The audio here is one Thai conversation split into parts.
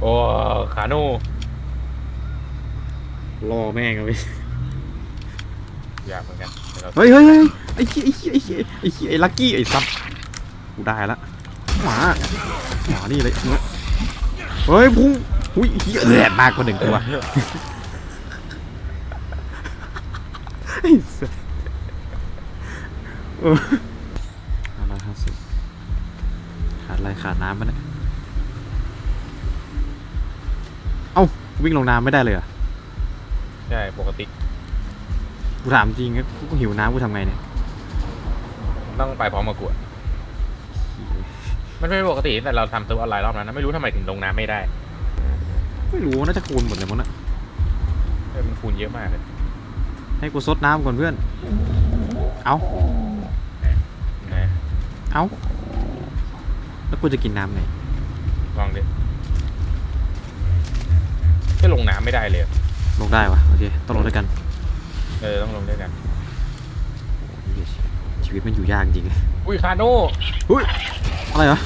โอ้ขาโน่รอแม่งเอาไปอยากเหมือนกันแต่เราเฮ้ยเฮ้ยเฮ้ยไอ้เหี้ยไอ้เหี้ยไอ้เหี้ยไอ้เหี้ยไอ้ลักกี้ไอ้ซับกูได้ละหมาหมานี่เลยเนี่ยเฮ้ยพุ่งหุ้ยเหี้ยแหลมมากกว่าหนึ่งตัวไอ้สัสเออห้าร้อยห้าสิบขาดอะไรขาดน้ำปะเนี่ย วิ่งลงน้ำไม่ได้เลยเหรอใช่ปกติกูถามจริงนะกูหิวน้ำกูทำไงเนี่ย ต้องไปพร้อมมากวดมันไม่ปกติแต่เราทำตัวออนไลน์รอบนั้นนะไม่รู้ทำไมถึงลงน้ำไม่ได้ ไม่รู้น่าจะคูณหมดเลยมั้งนะเออมันคูณเยอะมากเลย ให้กูซดน้ำก่อนเพื่อน เอานะเอาแล้วกูจะกินน้ำไงลองดิ ก็ลงน้ำไม่ได้เลย ลงได้วะโอเคต้องลงด้วยกันเออต้องลงด้วยกัน ชีวิตมันอยู่ยากจริงอุ้ยคาโน่อุ้ยอะไรเหรอ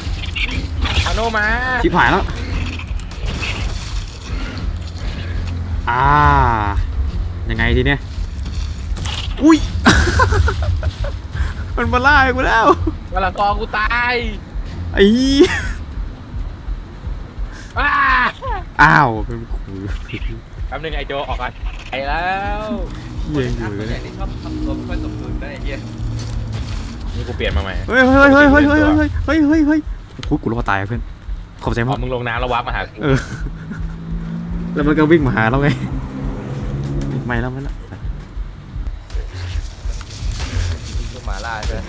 คาโน่มาชิบหายแล้วอ่ายังไงทีเนี้ยอุ้ย มันมาล่ากูแล้วกระกอกูตายไอ้ อ้าวเป็นกูแป๊บนึงไอโจออกกันไปแล้วเฮียอยู่เลยเนี่ยที่ชอบทำตัวไม่ค่อยสมดุลได้ไอ้เหี้ยนี่กูเปลี่ยนมาใหม่เฮ้ยเฮ้ยเฮ้ยเฮ้ยเฮ้ยเฮ้ยเฮ้ยเฮ้ยเฮ้ยโอ้ยกูรอดตายอะเพื่อนขอบใจพมาอกมึงลงน้ำแล้ววับมาหากูเออ แล้วมันก็วิ่งมาหาเราไง ไม่แล้วไม่แล้วลูกหมาล่าใช่ไหม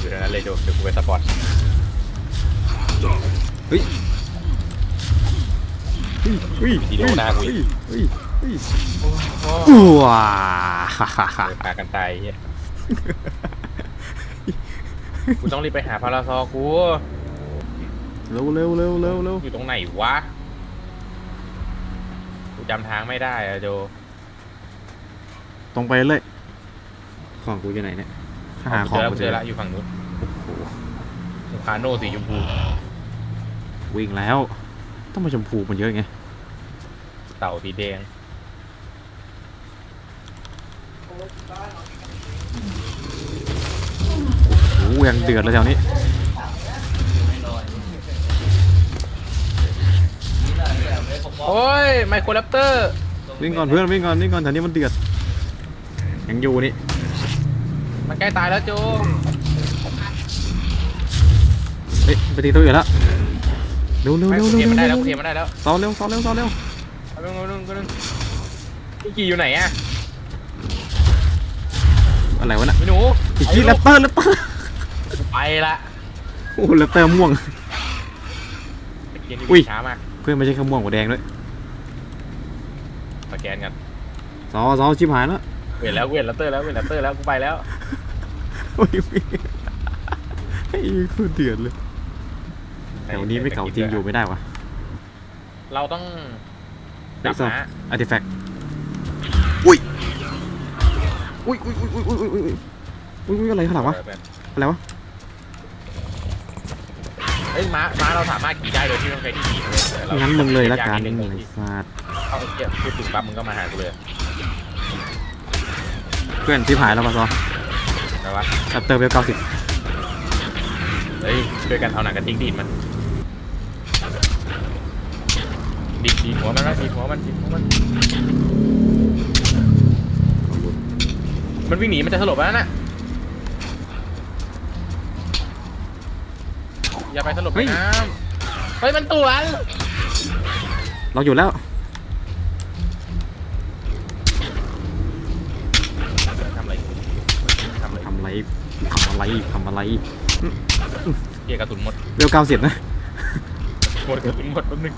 อยู่ตรงนั้นเลยโจเดี๋ยวกูไปสปอร์ตเฮ้ย เฮ้ยเฮ้ยดีโดหน้ากูเฮ้อียกเฮ้ยเฮ้ยโอ้อ้ว้าฮ่าฮ่าฮ่าเลยพากันตายเฮียกูต้องรีบไปหาพาราซอกูเร็วเร็วเร็วเร็วเร็วอยู่ตรงไหนวะกูจำทางไม่ได้อะโจตรงไปเลยของกูอยู่ไหนเนี่ยถ้าหาขเจองอแล้วกูกูเจเจออแล้แล้ววอยู่ฝั่งนู้นคาโน่สีชมพูวิ่งแล้วต้องมาชมพูมันเยอะไง เต่าสีแดง โอ้โหยังเดือดเลยแถวนี้ โอ้ย ไมโครแรปเตอร์ วิ่งก่อนเพื่อนวิ่งก่อนวิ่งก่อนแถวนี้มันเดือดยังอยู่นี่ มันใกล้ตายแล้วโจเฮ้ยไปตีตัวอยู่แล้วเร็วเร็วไม่เร็วกูเร็เทียมวมันได้เร็แล้ววกูเทียมมันได้แล้ว ซ้อนเร็วซ้อนเร็วซ้อนเร็ว เอาเรื่องเอาเรื่องเอาเรื่องพี่กีอยู่ไหนอะอะไรวะน่ะพี่หนูอีกทีแรปเตอร์แรปเตอร์ไปละโอ้โหแรปเตอร์ม่วง ตะเกียนอุ้นี่ยช้ามากเพื่อนไม่ใช่ข้าวม่วงหัวแดงด้วยสแกนกันซอซอชิบหายแล้วเวทแล้วเวทแรปเตอร์แล้วเวทแรปเตอร์แล้วกูไปแล้วโอ้ยไอ้โคนเดือดเลยแต่วันนี้ไม่เก่าจริงอยู่ไม่ได้วะเราต้อง จับซอนะ อาร์ติแฟกต์อุ้ย อุ้ยอุ้ยอุ้ยอุ้ยอุ้ยอุ้ยอุ้ยอุ้ยอะไรข้างหลังวะ อะไรวะ เอ้ยม้าม้าเราสามารถขี่ได้โดยที่ไม่ต้องใช้ที่ขี่เลยรางั้นมึงเลยละกันยานิดนึงไอ้สัตว์เอาไอ้เหี้ยพูดถึงปั๊บมึงก็มาหากูเลยเพื่อนชิบหายแล้วปะซอนะวะแรปเตอร์เวลเก้าสิบเฮ้ยช่วยกันเอาหนังกระติกดีดมัน ดีดดีดหัวมันนะดีดหัวมันดีดหัวมัน มันวิ่งหนีมันจะสลบแล้วน่ะอย่าไปสลบในน้ำเฮ้ยมันตัวเราอยู่แล้ว ทำอะไรทำอะไรทำอะไรทำอะไรทำอะไรเกียร์กระสุนหมดเวลเก้าสิบนะ หมดกระสุนหมดแป๊บนึง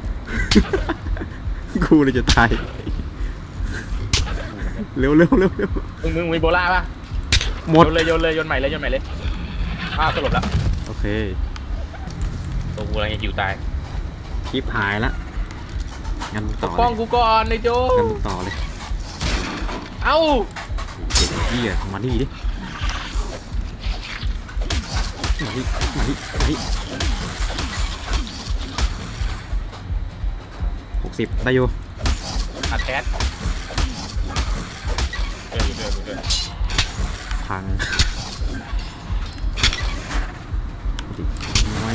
กูเลยจะตาย เร็วเร็วเร็วเร็วมึงมึงมีโบล่าป่ะหมดโยนเลยโยนเลยโยนใหม่เลยโยนใหม่เลยอ้าวสลบแล้วโอเคตัวกูกำลังจะอยู่ตายคลิปหายละงั้นต่อป้องเลยกูก่อนนายโจงั้นต่อเลย เอ้าเด็กเหี้ยมาดิดิมาดิมาดิมาดิ สิบได้อยู่อัดแคสเออเออเออพังไม่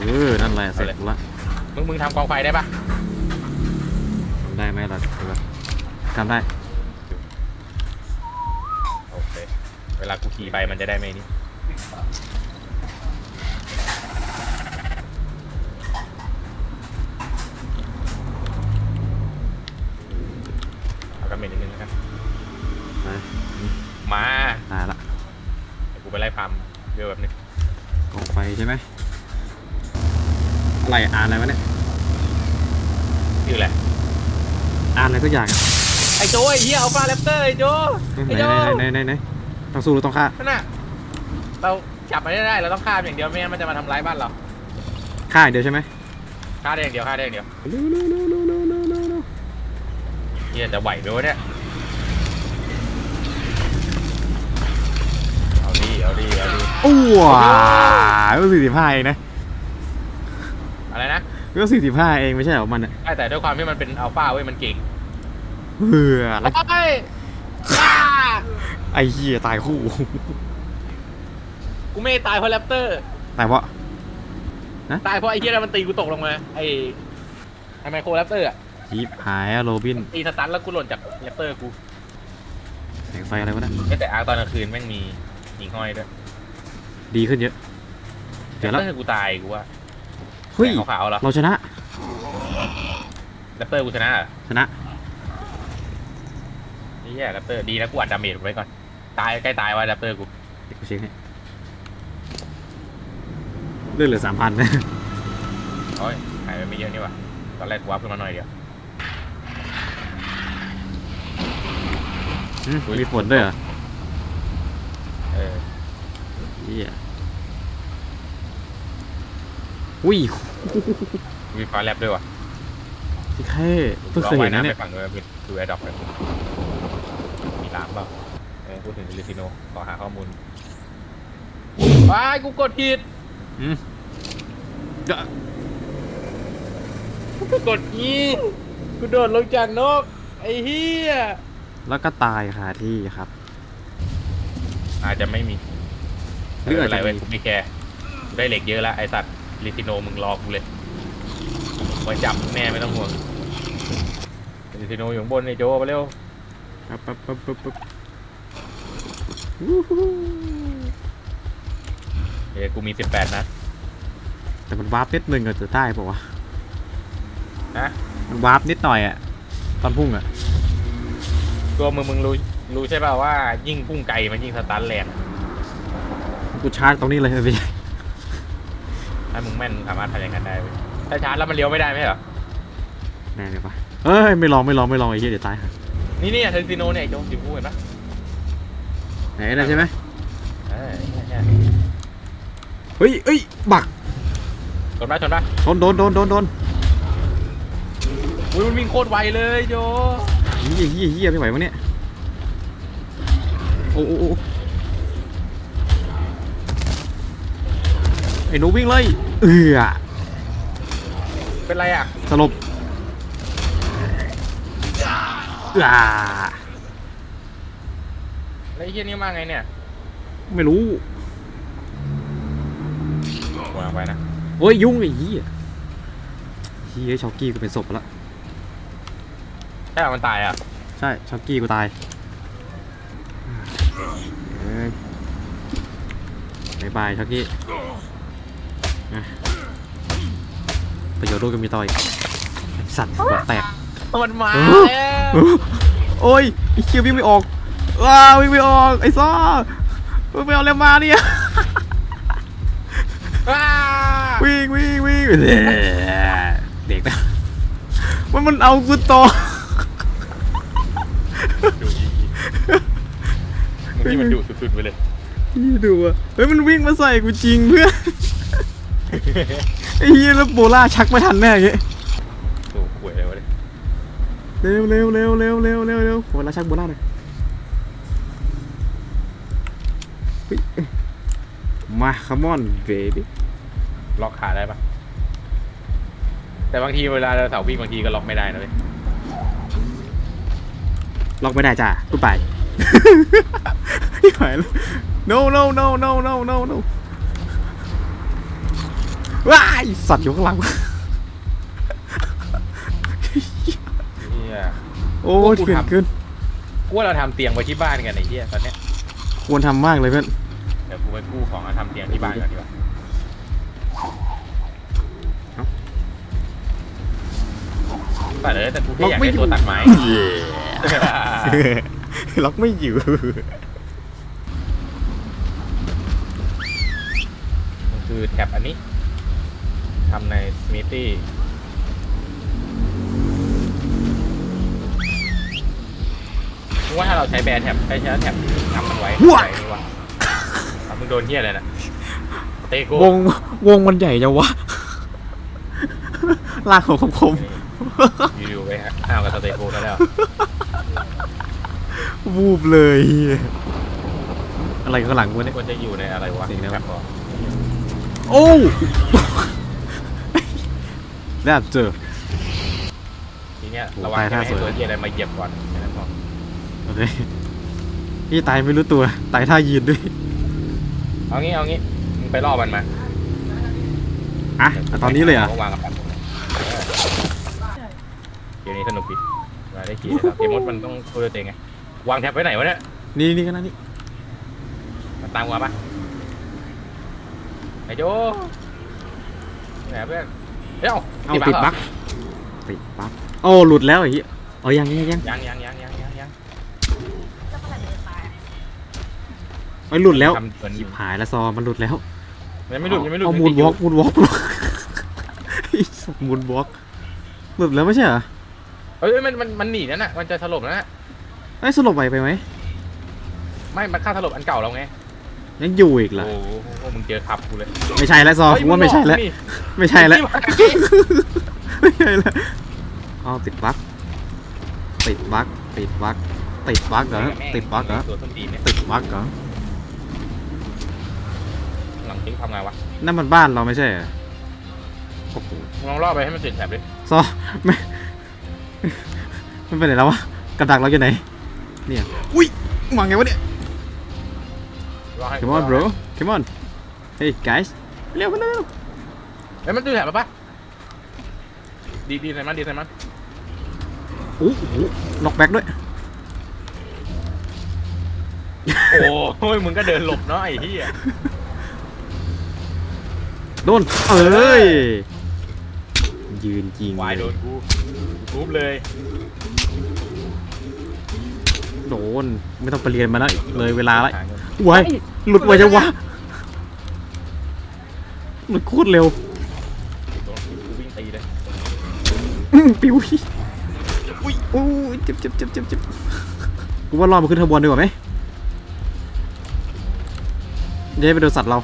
เออนั่นแหละเสร็จละมึงมึงทำกองไฟได้ปะทำได้ไหมล่ะเดี๋ยวก่อนทำได้ โอเค เวลากูขี่ไปมันจะได้ไม่นี่ ช่ไหมอะไรอ่านอะไรวะเนี่ยนี่แหละอ่านอะไรสักอย่างไอ้โจไอ้เหี้ยอัลฟาแรปเตอร์ไอ้โจ้ไอ้โจ้หนไหนไหนไหนต้องสู้หรือต้องฆ่าน่นะเราจับมันได้เราต้องฆ่าอย่างเดียวไม่งั้นมันจะมาทำร้ายบ้านเราฆ่าอย่างเดียวใช่ไหมฆ่าได้อย่างเดียวฆ่าได้อย่างเดียวเฮียจะไหวไหมวะเนี่ย อาดิอ้วก็สี่สิบห้าเองนะอะไรนะก็สี่สิบห้าเองไม่ใช่เหรอมันอะใช่แต่ด้วยความที่มันเป็นอัลฟาเว้ยมันเก่งเบื่อแล้วไอ้ฆ่าไอ้เหี้ยตายคู่กูไม่ได้ตายเพราะแรปเตอร์ตายเพราะตายเพราะไอ้เหี้ยนั่นมันตีกูตกลงมาไอ้ไอ้ไมโครแรปเตอร์อะยิบหายอะโรบินตีสตันแล้วกูหล่นจากแรปเตอร์กูแสงไฟอะไรวะเนะเอ้ยแต่อาร์ตอนกลางคืนแม่งมีหิงห้อยด้วย ดีขึ้นเยอะแรเดี๋ยวปละเตอร์กูตายกูว่าเฮ้ยแสงขาวๆเหรอเราชนะ แรปเตอร์กูชนะเหรอชนะนี่แย่แรปเตอร์ดีนะกูอัดดาเมจไว้ก่อน ตายใกล้ตายว่ะแรปเตอร์กูเดี๋ยวกูเช็คให้เลือดเหลือสามพันนะ โอ้ยหายไปไม่เยอะนี่ว่ะตอนแรกกูวับขึ้นมาหน่อยเดียว อืมมีฝนด้วยเหรอ เออ เหี้ยอุ้ยมีฟ้าแรปด้วยว่ะที่แค่เพิ่งเคยเห็นนะเนี่ยลองว่ายำไปฝั่งด้วยเป็นดูแอร์ดรอปกันมีลามเปล่าเออพูดถึงลิซิโนขอหาข้อมูลว้ายกูกดผิดอืมจะกูกดอีกูโดดลงจากนก ไอ้เหี้ยแล้วก็ตายคาที่ครับ อาจจะไม่มี หรืออาจจะไม่เป็นไรเว้ยมีกูไม่แคร์กูได้เหล็กเยอะแล้วไอสัตว์ลิซิโนมึงรอกูเลยไว้จับแน่ไม่ต้องห่วงลิซิโนอยู่ข้างบนไอ้โจไปเร็วปั๊บปั๊บปั๊บปั๊บปั๊บวู้ฮู้เอ้ยกูมีสิบแปดนะแต่มันวาร์ปนิดนึงก็จะได้ป่าวะนะมันวาร์ปนิดหน่อยอะตอนพุ่งอะตัวมึงมึงรู้รู้ใช่ป่าวว่ายิ่งพุ่งไกลมันยิ่งสตันแรง กูชาร์จตรงนี้เลยพี่ถ้ามึงแม่นมึงสามารถทำอย่างนั้นได้เว้ยถ้าชาร์จแล้วมันเลี้ยวไม่ได้ไหมเหรอ แน่เลยปะเอ้ยไม่ลองไม่ลองไม่ลองไอ้เหี้ยเดี๋ยวตายฮะนี่นี่เทนซิโนเนี่ยไอ้โจสิพูเห็นปะไหนนะใช่ไหมเออใช่ใช่เฮ้ยเอ้ยบักชนปะชนปะโดนโดนโดนโดนโดนอุ้ยมันวิ่งโคตรไวเลยโจเฮียเฮียเฮียไม่ไหววะเนี่ยโอ้โอ้โอ้ ไอ้หนูวิ่งเลยเอือเป็นไรอะสลบอ่าแล้วไอ้เหี้ยนี่มาไงเนี่ยไม่รู้วางไปนะเฮ้ยยุ่งไอ้เหี้ยเฮียช็อกกี้กูเป็นศพไปแล้วใช่ป่ะมันตายอะใช่ช็อกกี้กูตายเอ้ยบายบายช็อกกี้อะ ประโยชน์ด้วยก็มีต่อยไอ้สัตว์หัวแตกมันมาเออแล้วโอ้ยไอ้เคียวิ่งไม่ออกว้าวิ่งไม่ออกไอ้ซ่าวิ่งไม่ออกแล้วมาเนี่ยว้าวิ่งวิ่งวิ่งเด็กนะมันมันเอากูต่อดูอีมึงนี่มันดุสุดๆไปเลยนี่ดูอะเฮ้ยมันวิ่งมาใส่กูจริงเพื่อน ไอ้เหี้ยแล้วโบล่าชักไม่ทันแน่อย่างเงี้ยโอ้หวยเลยวะเนี่ยเร็วเร็วเร็วเร็วเร็วเร็วเร็วโบล่าชักโบล่าหน่อยเฮ้ยมา come on baby ล็อกขาได้ปะแต่บางทีเวลาเราเสาวิ่งบางทีก็ล็อกไม่ได้นะเว้ยล็อกไม่ได้จ้ากูไปไม่ไหวแล้ว no no no no no no no ว้ายสัตว์อยู่ข้างหลัง เฮีย โอ้ยกูเกินทำเกินกูว่าเราทำเตียงไว้ที่บ้านกันไอ้เหี้ยตอนเนี้ยควรทำมากเลยเพื่อนเดี๋ยวกูไปกู้ของมาทำเตียงที่บ้านก่อนดีกว่าแต่เลยแต่กูแค่อยากได้ตัวตัดไม้ ล็อกไม่อยู่มันคือแท็บอันนี้ ทำในสมิตี้ว่าถ้าเราใช้แบรนด์แท็บใช้ใช้แท็บทำมันไว้ว้าไว้นี่วะทำมึงโดนเฮียอะไรนะเตโก้วงวงมันใหญ่จังวะลากของคมคมอยู่ๆไปฮะอ้าวกับสเตโก้ซะแล้วๆวูบเลยเหี้ยอะไรข้างหลังวะเนี่ยควรจะอยู่ในอะไรวะจริง แล้วแท็บก่อนโอ้ได้เจอ ทีเนี้ยโอ้ระวังตายจะท่าไม่ให้สวย ตัวเฮียอะไรมาเหยียบก่อนแค่นั้นพอโอเคพี่ตายไม่รู้ตัว ตายท่ายืนด้วย เอางี้เอางี้มึงไปล่อมันมาอะอะตอนนี้เลยเหรอะ วางกับแป๊บเกมนี้สนุกดีมาได้ขี่นะครับเกมมดมันต้องคุยตัวเองไงวางแท็บไว้ไหนวะเนี่ยนี่นี่กันนะนี่มันตามกูมาปะไอ้โจไหนเพื่อน เอ้าเอาติดบั๊กติดบั๊กโอ้หลุดแล้วไอ้เหี้ยเอายังยังยังยังยังยังยังยังยังไม่หลุดแล้วทำเหมือนชิบหายแล้วซอมันหลุดแล้วยังไม่หลุดยังไม่หลุดเอายังมูนติดวยู่อล์กมูนวอล์กไอ้สัตว์มูนวอล์กหลุดแล้วไม่ใช่เหรอเอ้ยมันมันมันหนีนั่นน่ะมันจะถล่มแล้วน่ะไอ้ยสลบไปไปไหมไม่มันฆ่าถล่มอันเก่าเราไง ยังอยู่อีกเหรอโอ้โหมึงเจอขับกูเลยไม่ใช่แล้วซอเฮ้ยกูว่าไม่ใช่แล้วงหลอกนี่ไม่ใช่แล้วที่ว่าไม่ใช่แล้วเอาติดบั๊กติดบั๊กติดบั๊กติดบั๊กเหรอติดบั๊กเหรอตัวต้นตีนเนี่ยติดบั๊กเหรอหลังทิ้งทำไงวะนั่นมันบ้านเราไม่ใช่เหรอโอ้โหลองล่อไปให้มันติดแถบดิซอไม่มันไปไหนแล้ววะกับดักเราอยู่ไหนเนี่ยอุ้ยมาไงวะเนี่ยล่อให้ come on bro come on hey guys เร็วมาเร็วเอ้ยมันติดแถบปะปะดีดีใส่มันดีใส่มันโอ้โหน็อกแบ็กด้วย โอ้ยมึงก็เดินหลบเนาะไอ้เหี้ยโดน เอ้ย ยืนจริงวายโดนกูทุบเลย โดน ไม่ต้องไปเรียนมาแล้วเลยเวลาละหาเงิน ไว้หลุดไว้จังวะหลุดโคตรเร็วโดนกูวิ่งตีเลยอื้อปิวอุ้ยโอ้ยเจ็บเจ็บเจ็บเจ็บเจ็บกูว่ารอดมาขึ้นขบวนดีกว่าไหมเดี๋ยวไปโดนสัตว์เรา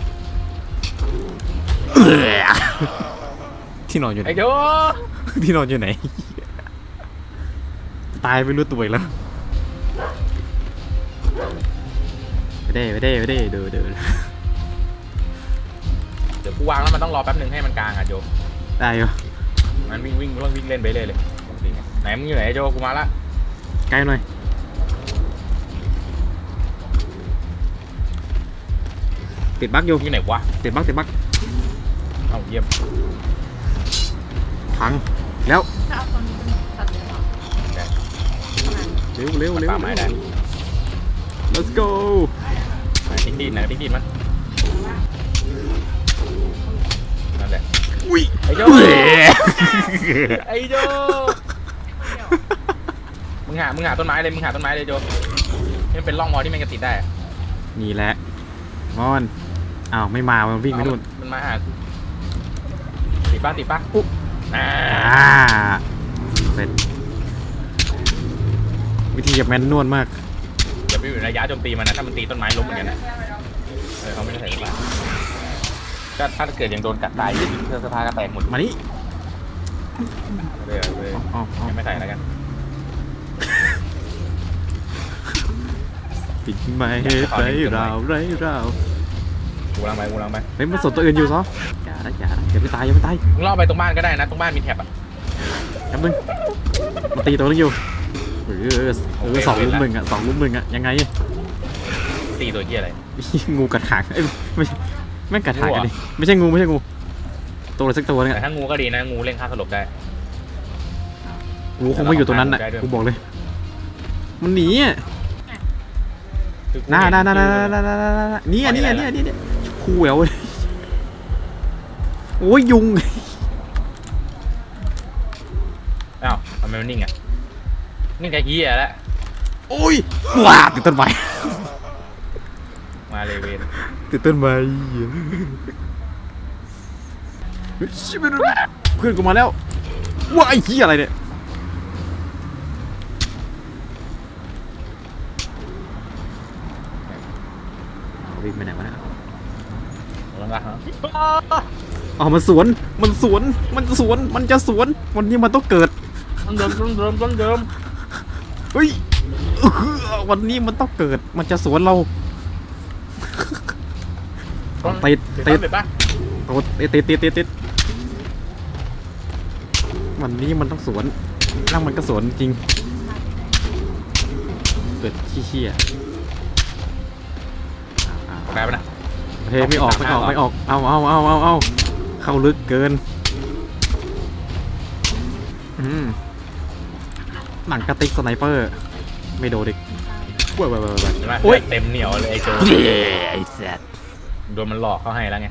ที่นอนอยู่ไหนไอ้โจที่นอนอยู่ไหน ตายไม่รู้ตัวอีกแล้ว ไปได้ไปได้ไปได้เดินเดินเดี๋ยวกูวางแล้วมันต้องรอแป๊บหนึงให้มันกลางอะโจได้เหรอมันวิ่งวิ่งวิ่งวิ่งเล่นไปเลยเลยไหนมึงอยู่ไหนไอ้โจกูมาละใกล้หน่อยติดบั๊กอยู่อยู่ไหนวะติดบั๊กติดบั๊กเอ้าเยี่ยมพังแล้วถ้าเอาตัวนี้เป็นตัดเลยเหรอเร็วเร็วเร็วป่าไม้ได้ let's go ไหนทิ้งดินไหนทิ้งดินมันนั่นแหละอุ้ยไอ้โจ้ไอ้โจ้มึงหามึงหาต้นไม้เลยมึงหาต้นไม้เลยโจนี่มันเป็นร่องมอที่มันกระติดได้อะนี่แหละมอนอ้าวไม่มามันวิ่งไปนู่นมันมาหากูติดป้าติดป้าอุ๊บอ่าอ่าเสร็จวิธีแบบแมนนวลมาก อย่าไปอยู่ในระยะโจมตีมันนะถ้ามันตีต้นไม้ล้มเหมือนกันนะเออเขาไม่ได้ใส่เสื้อผ้าก็ถ้าเกิดยังโดนกัดตายยิ่งเสื้อผ้าก็แตกหมดมานี่เลยเลยอ๋ออ๋อยังไม่ใส่แล้วกันปิดไม่ให้ไรเราไรเรากูลังไปกูลังไปเฮ้ยมันสนตัวอื่นอยู่ซอนะอย่านะอย่าไปตายอย่าไปตายมึงล่อไปตรงบ้านก็ได้นะตรงบ้านมีแท็บอะแป๊บนึงมันตีตัวนึงอยู่ เออเออเออสองลุมหนึ่งอะสองลุมหนึ่งอะยังไงตีตัวเหี้ยอะไร งูกัดหางเอ้ยไม่ใช่แม่งกัดหางกันงูดิอะไม่ใช่งูไม่ใช่งูตัวอะไรสักตัวนึงแต่อะถ้างูก็ดีนะงูเล่นฆ่าสลบได้งูคงไม่อยู่ตรงนั้นน่ะได้ด้วย กูบอกเลย มันหนีอะคือกูน่าเห็น่าน่าน่าคือน่าน่าน่าน่านี่อะปล่นี่อยอะได้นี่แล้วอะนี่อะคูแหววเลยโอ้ยยุง อ้าวทำไมมันนิ่งอะ นิ่งกับเหี้ยแล้วโอ้ยว้าติดต้นไม้ มาเลยเวนติดต้นไม้เฮ้ยชิบะเพื่อนกูมาแล้วว้ายเหี้ยอะไรเนี่ยวิ่งไปไหนวะเนี่ยแล้วนะฮะอ๋อมันสวน มันสวน มันสวน มันจะสวน วันนี้มันต้องเกิดต้นเดิมต้นเดิมต้นเดิม เฮ้ยอื้อหือวันนี้มันต้องเกิด มันจะสวนเราติดติดติดปะโอ้ติดติดติดติดติดวันนี้มันต้องสวนแล้วมันก็สวนจริง เกิดขี้เชี่ยอ่าได้ปะนะเทไม่ออกไม่ออกไม่ออก เอาเอาเอาเอาเอาเข้าลึกเกิน หนังกระติกสไนเปอร์ ไม่โดนเด็กว้าวว้าวว้าวว้าวเห็นไหมโอ้ยเต็มเหนียวเลยไอ้โจเย้ไอ้แซดโดนมันหลอกเข้าให้แล้วไง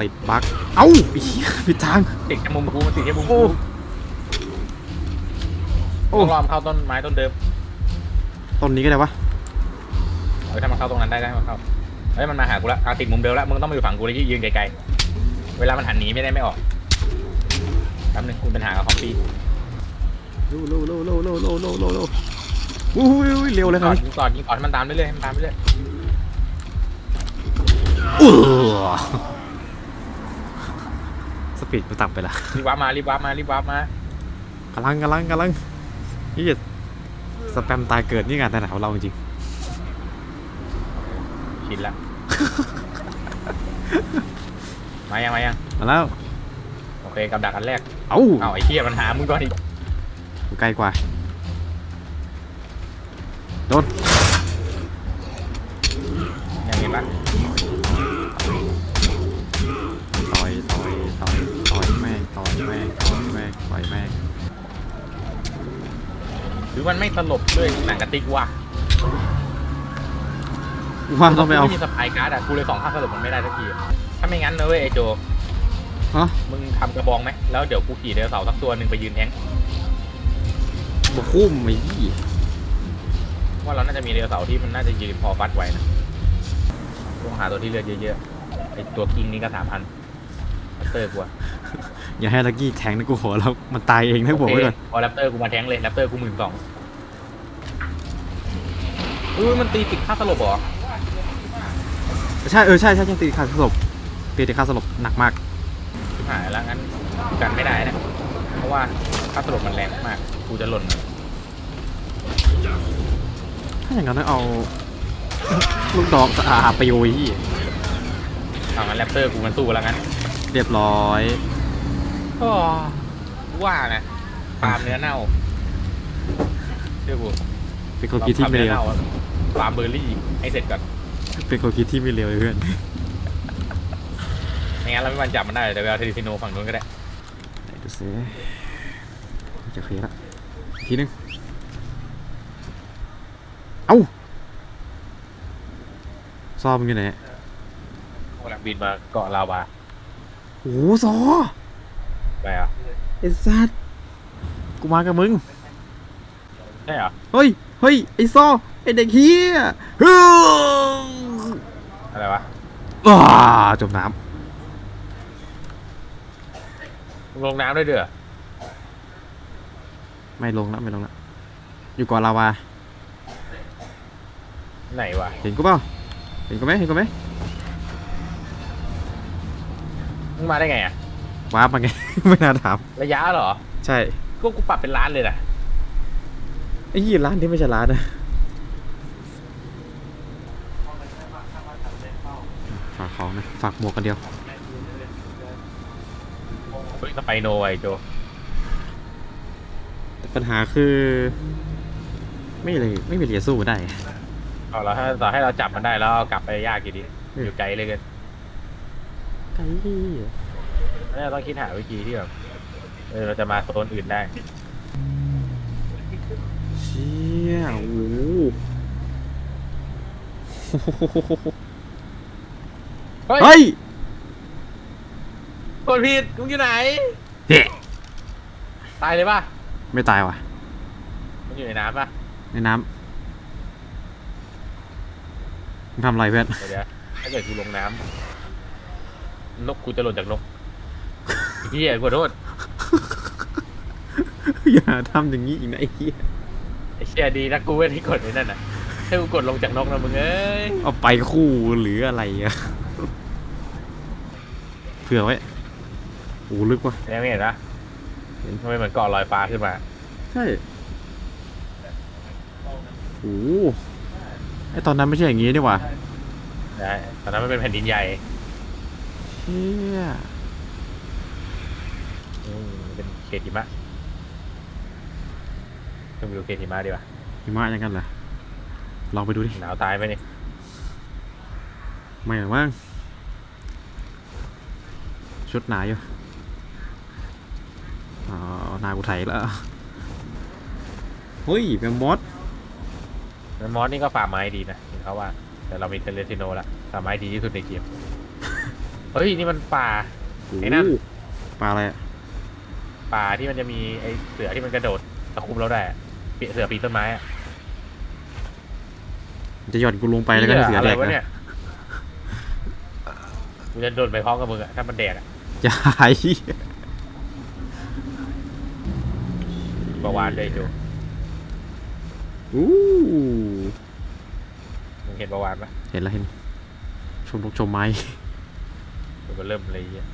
ติดบั๊กเอ้าไอ้เหี้ยผิดทาง ติดแค่มุมกูมันติดแค่มุมโอ้กูโอ้ ต้องรอมนเข้าต้นไม้ต้นเดิมต้นนี้ก็ได้วะเอาถ้ามันเข้าตรงนั้นได้ได้มันเข้าเฮ้ยมันมาหากูละเอาติดมุมเดิมละมึงต้องมาอยู่ฝั่งกูเลยยืนไกลๆเวลามันหันหนีไม่ได้ไม่ออก แป๊บนึงคุณเป็นหากับคอมปี้เร็วเร็วเร็วเร็วเร็วเร็วเร็วเร็วเร็วอุ้ยอุ้ยเร็วเลยคก่รัอบนยิงก่อนยิงก่อนให้มันตามเรื่อยๆให้มันตามเรื่อยเออสปีดกูต่ำไปละๆรีบวาร์ปมารีบวาร์ปมารีบวาร์ปมากำลังกำลังกำลังนี่สแปมตายเกิดนี่งานแต่ไหนของเราจริงชินละ มายังมายังๆมาแล้วโอ เคกับดักอันแรก เอ้าเอาไอ้เหี้ยมันหามึงก่อนอีกกูใกล้กว่า โดนยังเห็นปะต่อยต่อยต่อยต่อยแม่งต่อยแม่งต่อยแม่งต่อยแม่งหรือมันไม่ตลบด้วยหนังกระติกวะว่าต้องไปเอาม่มีสปายการ์ดอะกูเลยสองข้างสลบมันไม่ได้สักทีอะถ้าไม่งั้นนะเว้ยไอโจฮะ มึงทำกระบองไหมแล้วเดี๋ยวกูขี่เดือเสาร์สักตัวหนึ่งไปยืนแทงค์บคุ้มไอ้ยี่ว่าเราน่าจะมีเดือเสาร์ที่มันน่าจะยืนพอฟัดไหวนะต้องหาตัวที่เลือดเยอะๆไอตัวคิงนี่ก็สามพันเตอร์กูอะอย่าให้ลักกี้แทงนะกูขอแล้วมันตายเองนะบอกไว้ก่อนพอแรปเตอร์กูมาแทงค์เลยแรปเตอร์กูหมื่นสองเออมันตีติดค่าสลบเหรอใช่เออใช่ใช่ใช่ตีขาสลบตีตีขาสลบหนักมากชิบ หายแล้วงั้นกันไม่ได้นะ เพราะว่าค่าสลบมันแรงมาก กูจะหล่นถ้าอย่างนั้นเอา ลูกดอกอาไปโยยี่เอางั้นแรปเตอร์กูมันสู้แล้วงั้น เรียบร้อยก็ว่านะฟาร์มเนื้อเน่าเชื่อกูเป็นคนคิดที่ไม่เร็วฟาร์เนื้อน่าฟาร์มเบอร์รี่ให้เสร็จก่อนเป็นคนคิดที่ไม่เร็วเลยเพื่อน ไม่งั้นเราไม่มันจับมันได้เดี๋ยวไปเอาเทลิฟิโนฝั่งนู้นก็ได้ไหนดูซิจะเคลียร์ละอีกทีนึง เอ้าซอมงอยู่ไหนกำลังบินมาเกาะลาวาโอ้โหซอไปอะไอ้สัตว์กูมากับมึง ใช่เหรอเฮ้ย เฮ้ย ไอ้ซอไอ้เด็กเฮียฮึ่มอะไรวะ อ้าจมน้ ลงน้ำด้วยเด้อำไม่ลงแล้วไม่ลงแล้วอยู่ก่อนลาวา ไหนวะเห็นกูเปล่าเห็นกูไหมเห็นกูไหมมึงมาได้ไงอะว้าร์ปมาไง ไม่น่าถาม ระยะเหรอใช่ก็กูปรับเป็นล้านเลยนะไอ้ยี่ร้านที่ไม่ใช่ร้านนะฝากของนะฝากหมวกกันเดียวเฮ้ย สไปโนไอโจแต่ปัญหาคือ ไม่เลยไม่มีเหรียญสู้มันได้ เอาแล้วถ้าต่อให้เราจับมันได้แล้วเอากลับไปยากกี่ดิอยู่ไกลเลยเกันไอ้แล้วเราต้องคิดหาวิธีที่แบบเออเราจะมาโซนอื่นได้เชี่ยโอ้โหเฮ้ยเฮ้ยก ดผิดมึงอยู่ไหนเฮ้ตายเลยป่ะไม่ตายว่ะมันอยู่ในน้ำป่ะในน้ำมึงทำอะไรเพื่อน เดี๋ยวถ้าเกิดกูลงน้ำนกกูจะหล่นจากนกพี่ขอโทษอย่าทำอย่างนี้อีกนะไอ้เหี้ยไอ้เชี่ยดีนะกูไม่ได้กดไอ้นั่นน่ะถ้ากูกดลงจากนกนะมึงเอ้ยเอาไปคู่หรืออะไรอะเผื่อไว้ โอ้ลึกว่ะยังไม่เห็นนะทำไมเหมือนเกาะลอยฟ้าขึ้นมา ใช่โอ้ไอตอนนั้นไม่ใช่อย่างงี้นี่หว่าได้ตอนนั้นมันเป็นแผ่นดินใหญ่เชี่ยอืมเป็นเขตหิมะต้องไปดูเขตหิมะดีกว่าหิมะอยังกันเหรอลองไปดูดิ หนาวตายไหมนี่ไม่หรอกมั้งชุดหนาอยู่อ๋อห นากูไถแล้วเฮ้ยแมมมอสแล้วมอสนี่ก็ฝ่าไม้ดีนะเห็นเขาว่า แต่เรามีเทเลติโนละฝ่าไม้ดีที่สุดในเกมเฮ้ยนี่มันป่าไอ้นั่นโอ้ปลาอะไรอะป่าที่มันจะมีไอเสือที่มันกระโดดตะคุมเราได้อะปีเสือปีนต้นไม้อะจะหย่อนกูลงไปแล้วก็ให้เสืออะไรแดกวะนะเนี่ยกูจะโดดไปพร้อมกับมึงอะถ้ามันแดกอะอย่าไอ้ บา วานเลยจูอู้มึงเห็นบาวานปะเห็นแล้วเห็น ชมนกชมไม้มันก็เริ่มอะไรเงี้ย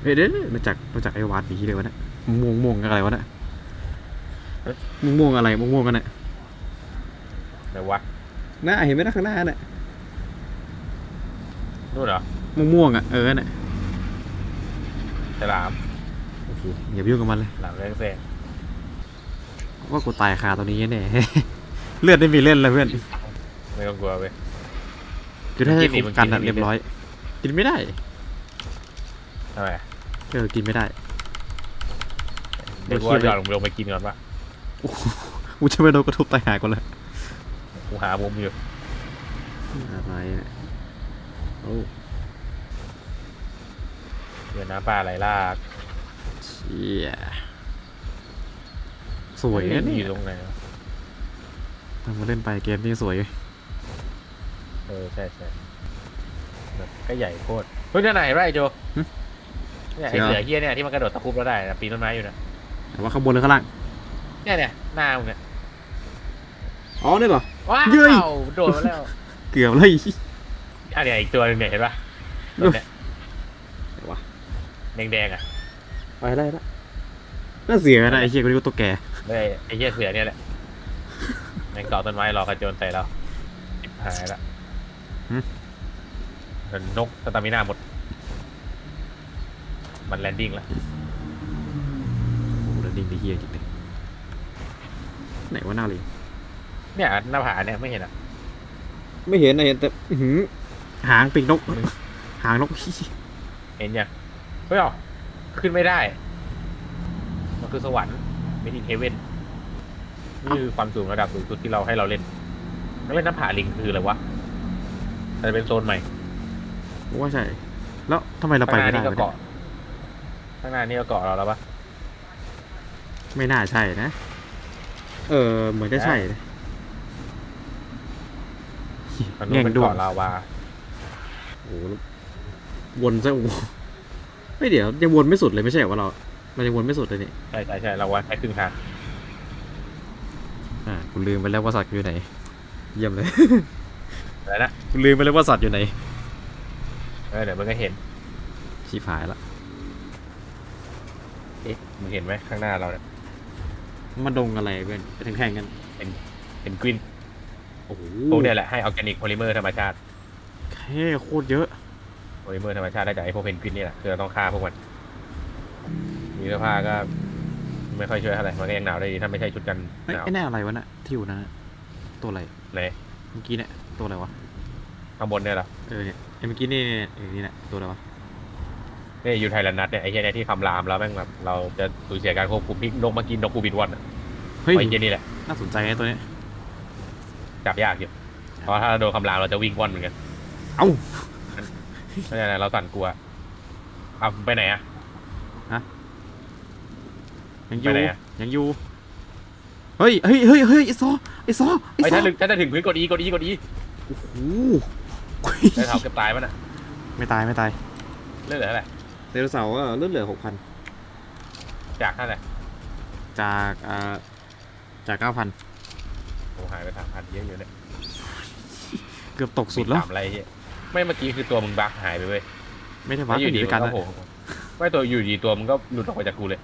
เฮ้ยเดี๋ยวมาจากมาจากไอ้วาดหนีเลยวะเนี่ยม่วงม่วงอะไรวะเนี่ยม่วงม่วงอะไรม่วงม่วงกันเนี่ยไหนวะหน้าเห็นไหมนะข้างหน้าเนี่ยนู่นเหรอม่วงม่วงอะเออเนี่ยฉลามโอเคอย่าไปยุ่งกับมันเลยหลังเรื่องแซง ว่ากูตายคาตัวนี้แน่ เลือดไม่มีเล่นเลยเพื่อนไม่ต้องกลัวเว้ยคือถ้ากิให้นดิคุ้มกันมึงกินอะดิเรียบร้อย กินไม่ได้ทำไมเออกินไม่ได้เดี๋ยวกูเดี๋ยวหย่อนลงไปลงไปกินก่อนปะกูจะไม่โดนกระทบตายหายก่อนเลยกูหามุมอยู่อะไรเนี่ยโอ้เดี๋ยวน้ำปลาไหลลากเชี่ย สวยนะนี่เนี่อยยู่ตรงไหนวะทำมาเล่นไปเกมนี้สวย เออใช่ใช่แบบก็ใหญ่โคตรเฮ้ยนั่นไหนไรโจเนี่ยไอเสือเฮียเนี่ยที่มันกระโดดตะคุบเราได้นะปีนต้นไม้อยู่นะแต่ว่าข้างบนหรือข้างล่าง เนี่ยเนี่ยหน้ามึงเนี่ยอ๋อนี่เหรอ ว้าเย้ย วโดดมาแล้วเกือบเลย อันเนี้ยอีกตัวหนึงเนี่ยเห็นปะเอ้ยเนี่ยไหนวะ แดงๆอะไปได้ละน่าเสียนะไอ้เชี่ยกูนี่ก็ตัวแก่ ไม่ไอเฮียเสือเนี่ยแหละแม่งเกาะต้นไม้รอกระโจนใส่เราชิบหายละเดี๋ยวนกสตามิน่าหมด มันแลนดิ้งแล้วโอ้โหแล้วดิ่งไปเฮียจริงเลยไหนว่าหน้าเลยเนี่ยหน้าผาเนี่ยไม่เห็นอะ ไม่เห็นนะเห็นแต่อื้อหือหางปีกนกหางนกเห็นยังเฮ้ยอ๋อขึ้นไม่ได้ มันคือสวรรค์ ไม่ดินเฮเว่นนี่คือความสูงระดับสูงสุดที่เราให้เราเล่นแล้วเล่นหน้าผาลิงคืออะไรวะอาจจะเป็นโซนใหม่ว่าใช่ แล้วทำไมเราไปข้างหน้าไม่ได้นี่ก็วะเนี่ยเกาะข้างหน้านี่ก็เกาะเราแล้วปะไม่น่าใช่นะ เออ เหมือนจะใช่นะมันนู้แง่นงเป็นด้วงเกาะลาวาโอ้โหแล้ววนซะโอ้โหไม่เดี๋ยวยังวนไม่สุดเลยไม่ใช่เหรอว่าเรา เรายังวนไม่สุดเลยนี่ใช่ใช่ใช่เราวัดแค่ครึ่งทางอ่ากูลืมไปแล้วว่าสัตว์อยู่ไหน เยี่ยมเลย อะไรนะกูลืมไปแล้วว่าสัตว์อยู่ไหน เออเดี๋ยวมึงก็เห็นชีพหายละ เอ๊ะมึงเห็นไหมข้างหน้าเราเนี่ยมันดงอะไรเพื่อนไปแข่งๆกัน เห็นกวินโอ้โหพวกเนี่ยแหละให้ออร์แกนิกโพลิเมอร์ธรรมชาติโอเคเฮ้โคตรเยอะโอลิเมอร์ธรรมชาติได้จากไอ้พวกเพนกวินนี่แหละคือเราต้องฆ่าพวกมัน มีเสื้อผ้าก็ ไม่ค่อยช่วยเท่าไหร่มันก็ยังหนาวได้ดีถ้าไม่ใช่ชุดกันเฮ้ยหนาวไอ้แน่อะไรวะน่ะที่อยู่นั่นน่ะตัวอะไรไหนเมื่อกี้เนี่ยตัวอะไรวะข้างบนเนี่ยเหรอเออเนี่ยไอ้เมื่อกี้นี่เนี่ยเออนี่แหละตัวอะไรวะนี่อยู่ไทยแลนด์นัดเนี่ยไอ้เหี้ยเนี่ยที่คำรามแล้วแม่งแบบเราจะสูญเสียการควบคุมที่นกมากินนกกูบินวันอะเฮ้ยไอ้เหี้ยนี่แหละน่าสนใจไอ้ตัวเนี้ยจับยากอยู่เพราะถ้าเราโดนคำรามเราจะวิ่งว่อนเหมือนกันเอ้าไม่ใช่นะเราสั่นกลัวเอาไปไหนอะ ยังอยู่ไปไหนอะ ยังอยู่เฮ้ยเฮ้ยเฮ้ยเฮ้ยไอ้ซอไอ้ซอไอ้ไอ้ซอถ้าถึงถ้าจะถึงพื้นกดอีกดอีกดอีโอ้โหได้เท้าเกือบตายมันอะไม่ตายไม่ตายเลือดเหลืออะไรไดโนเสาร์ก็เลือดเหลือหกพันจากเท่าไหร่จากอ่าจากเก้าพันโอ้หายไปสามพันเยอะอยู่เนี่ยเกือบตกสุดแล้ว สามอะไรเหี้ยไม่เมื่อกี้คือตัวมึงบักหายไปเว้ยไม่ได้วัดแล้วอกันยู่อยู่ดีด้วยกันมันนะก็โผล่ไม่ตัวอยู่ดีตัวมึงก็หลุดออกไปจากกูเลย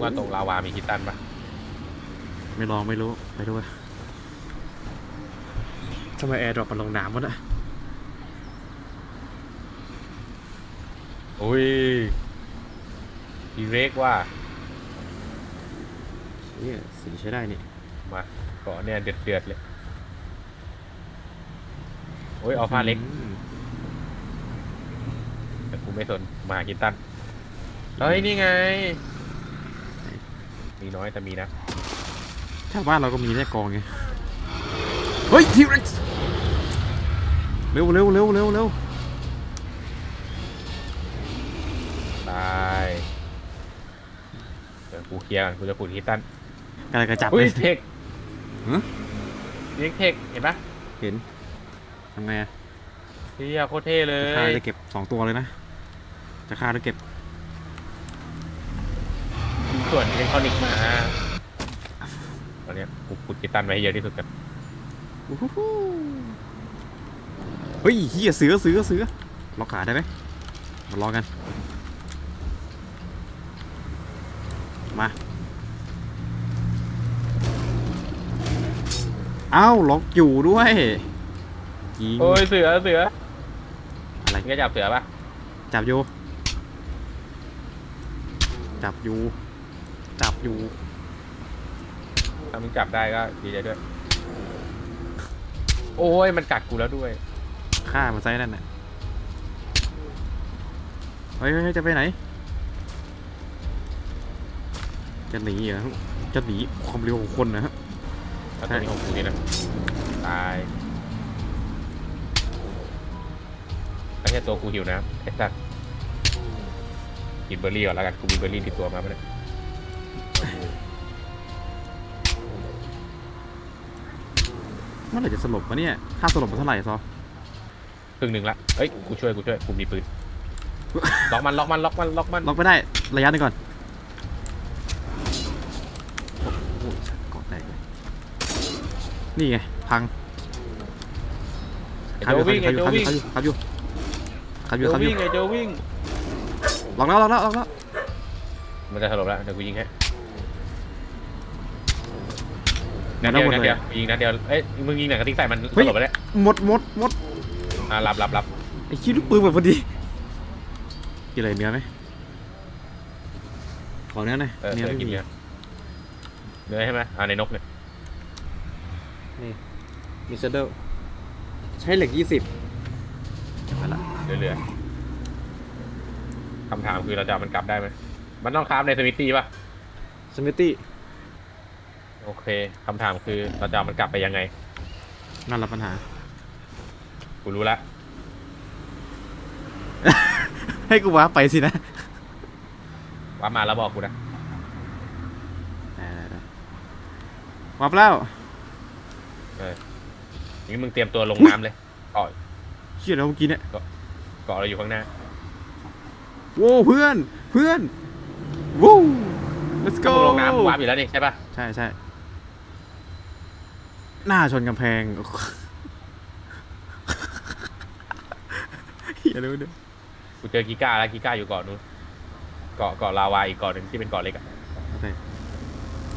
ว่าตรงลาวามีคิตตันปะไม่ลองไม่รู้ไปด้วยทำไมแอร์ดรอปมันลงน้ำวะน่ะอุ้ยทีเร็กว่านี่สีใช้ได้นี่มาเกาะเนี่ยเดือดเดือดๆเลยโอ้ยเอาผ้าเล็กอืมแต่กูไม่สนมาหาคิตตันเฮ้ยนี่ไง มีน้อยแต่มีนะถ้าบ้านเราก็มีแน่กองไง เฮ้ยทีเร็กเร็วเร็วเร็วเร็วเร็วตายเดี๋ยวกูเคลียร์กันกูจะขุดคิตตันกระกระจับอุ้เลยย เทคฮะเรียกเทคเห็นปะเห็นทำไงอะเฮียโคตรเท่เลจะฆ่ายได้เก็บสองตัวเลยนะ จะฆ่าได้เก็บ ส่วนอิเล็กทรอนิกส์มาตอนเนี้ยกูขุดคิตตันไว้ให้เยอะที่สุดกันอู้หูหูเฮ้ยเฮียเสือเสือเสือล็อกขาได้ไหมมาลองกัน มาเอ้าล็อกอยู่ด้วยยิงโอ้ยเสือเสืออะไรมึงจะจับเสือปะจับอยู่ จับอยู่ จับอยู่ ถ้ามึงจับได้ก็ดีใจด้วย โอ้ยมันกัดกูแล้วด้วย ฆ่ามันซะนั่นน่ะเฮ้ยเฮ้ยเฮ้ยจะไปไหน จะหนีเหรอจะหนีความเร็วของคนนะฮะ แล้วตัวนี้ของกูนี่นะ ตายไม่ใช่ตัวกูหิวนะไอ้สัตว์กินเบอร์รี่ก่อนแล้วกันกูมีเบอร์รี่ติดตัวมาไม่ได้ เมื่อไหร่จะสลบวะเนี่ย ค่าสลบมันเท่าไหร่ซอครึ่งหนึ่งละเอ้ย กูช่วย กูช่วย กูมีปืน ล็อกมัน ล็อกมัน ล็อกมัน ล็อกมัน ล็อกไม่ได้ ระยะหนึงก่อน โอ้โหเกาะแตกเลย นี่ไง พังไอ้โจวิ่ง ไอ้โจวิ่ง ขับอยู่ขับอโจยู่ขับอยู่ขับอยู่วิ่งไอ้โจวิ่ง ล็อกแล้วล็อกแล้วล็อกแล้วมันจะถล่มแล้วเดี๋ยวกูยิงให้ เดี๋นัยดวเดียวหมดนัดเลยเดียวยิงนัดเดียวเอ้ยมึงยิงหนังกระติกใส่มันถเฮ้ยล่มไปแล้วหมดหมดหมดอ่ารับรับรับไอ้คิดลูกปืนแบบพอดีกินอะไรเนื้อไหมขอเนื้อหน่อยเออเนื้อเออไม่กินมีเนื้อเนื้อใช่ไหมอ่าในนกเนี่ยมีเซเดอร์ใช้เหล็กยี่สิบไปละเหลือๆคำถามคือเราจะเอามันกลับได้ไหมมันต้องคราฟในสมิธตี้ป่ะสมิตี้ โอเคคำถามคือเราจะเอามันกลับไปยังไง นั่นแหละปัญหา กูรู้ละให้กูว้าไปสินะว่ามาแล้วบอกกูนะ วับแล้วนี่มึงเตรียมตัวลงน้ำเลยเกาะเชี่ยแล้วเมื่อกี้เนี่ยเกาะเราอยู่ข้างหน้า โว้เพื่อน เพื่อนวู้ let's ก็ go ลงน้ำวาร์ปอยู่แล้วนี่ใช่ป่ะใช่ใช่ หน้าชนกำแพงอย่ารู้ดิกูเจอกีก้าแล้วกีก้าอยู่เกาะนู้นเกาะเกาะลาวาอีกเกาะหนึ่งที่เป็นเกาะเล็กอะ